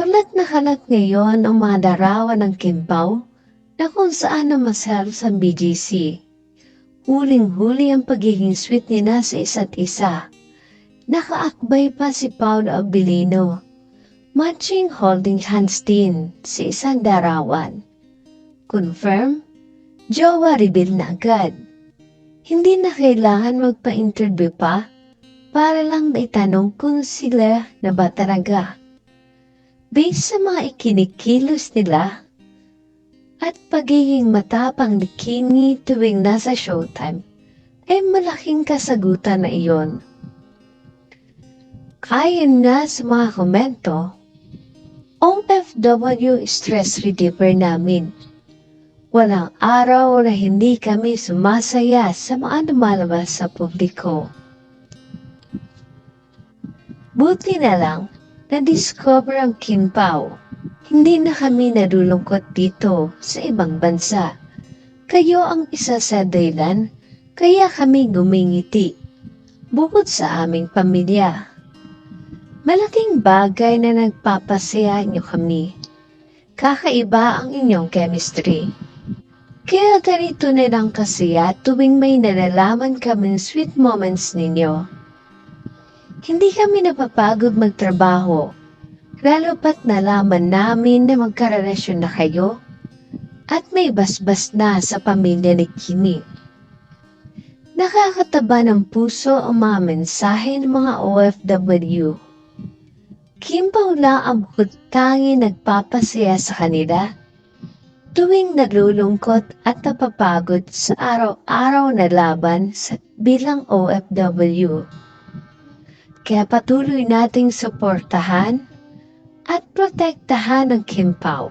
Kalat na kalat ngayon ang mga darawan ng Kimpaw na kung saan namasal sa BGC. Huling-huli ang pagiging sweet nila sa isa't isa. Nakaakbay pa si Paolo Abilino. Matching holding hands din sa isang darawan. Confirm? Jowa reveal na agad. Hindi na kailangan magpa-interview pa para lang maitanong kung sila na ba talaga. Based sa mga ikinikilos nila at pagiging matapang ni Kimi tuwing nasa showtime, ay malaking kasagutan na iyon. Kayan nga sa mga komento, OFW stress reliever namin. Walang araw na hindi kami sumasaya sa mga lumalabas sa publiko. Buti na lang, na-discover ang Kimpaw. Hindi na kami nalulungkot dito sa ibang bansa. Kayo ang isa sa dahilan, kaya kami gumingiti. Bukod sa aming pamilya. Malaking bagay na nagpapasaya niyo kami. Kakaiba ang inyong chemistry. Kaya ganito na lang kasiya tuwing may nalalaman kaming sweet moments ninyo. Hindi kami napapagod magtrabaho, lalo pat nalaman namin na magkarelasyon na kayo at may basbas na sa pamilya ni Kimi. Nakakataba ng puso ang mga mensahe ng mga OFW. Kim Paula ang tangi nagpapasaya sa kanila tuwing nalulungkot at napapagod sa araw-araw na laban bilang OFW. Kaya patuloy nating suportahan at protektahan ang Kim Pao.